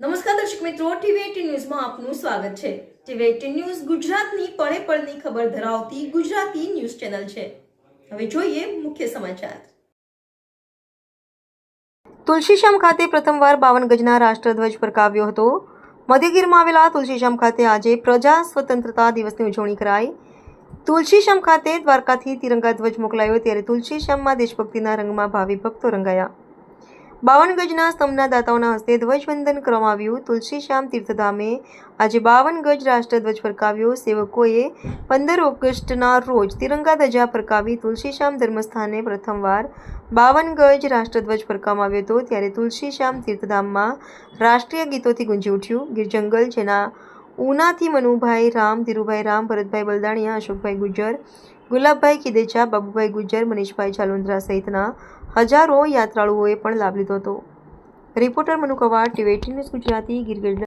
નમસ્કાર દર્શક મિત્રો, ટીવી ન્યૂઝમાં આપનું સ્વાગત છે. ટીવી ન્યૂઝ ગુજરાતની પળે પળની ખબર ધરાવતી ગુજરાતી ન્યૂઝ ચેનલ છે. હવે જોઈએ મુખ્ય સમાચાર. તુલસીશ્યામ ખાતે પ્રથમવાર બાવન ગજના રાષ્ટ્રધ્વજ ફરકાવ્યો હતો. મધ્યગીરમાં આવેલા તુલસીશ્યામ ખાતે આજે પ્રજા સ્વતંત્રતા દિવસની ઉજવણી કરાઈ. તુલસીશ્યામ ખાતે દ્વારકાથી તિરંગા ધ્વજ મોકલાયો ત્યારે તુલસીશ્યામમાં દેશભક્તિના રંગમાં ભાવિ ભક્તો રંગાયા. બાવન ગજના સ્તંભના દાતાઓના હસ્તે ધ્વજવંદન કરવામાં આવ્યું તુલસીશ્યામ તીર્થધામે આજે બાવન ગજ રાષ્ટ્રધ્વજ ફરકાવ્યો. સેવકોએ પંદર ઓગસ્ટના રોજ તિરંગા ધજા ફરકાવી તુલસીશ્યામ ધર્મસ્થાને પ્રથમવાર બાવન ગજ રાષ્ટ્રધ્વજ ફરકાવવામાં આવ્યો હતો. ત્યારે તુલસીશ્યામ તીર્થધામમાં રાષ્ટ્રીય ગીતોથી ગુંજી ઉઠ્યું. ગીર જંગલ, જેના ઉનાથી મનુભાઈ રામ, ધીરુભાઈ રામ, ભરતભાઈ બલદાણિયા, અશોકભાઈ ગુજર ગુલાબભાઈ ખીદેચા બાબુભાઈ ગુજર મનીષભાઈ ચાલુંદ્રા સહિતના હજારો યાત્રાળુઓએ પણ લાભ લીધો હતો. Reporter Manu Kavad, TV news Gujarati Gir Gadhada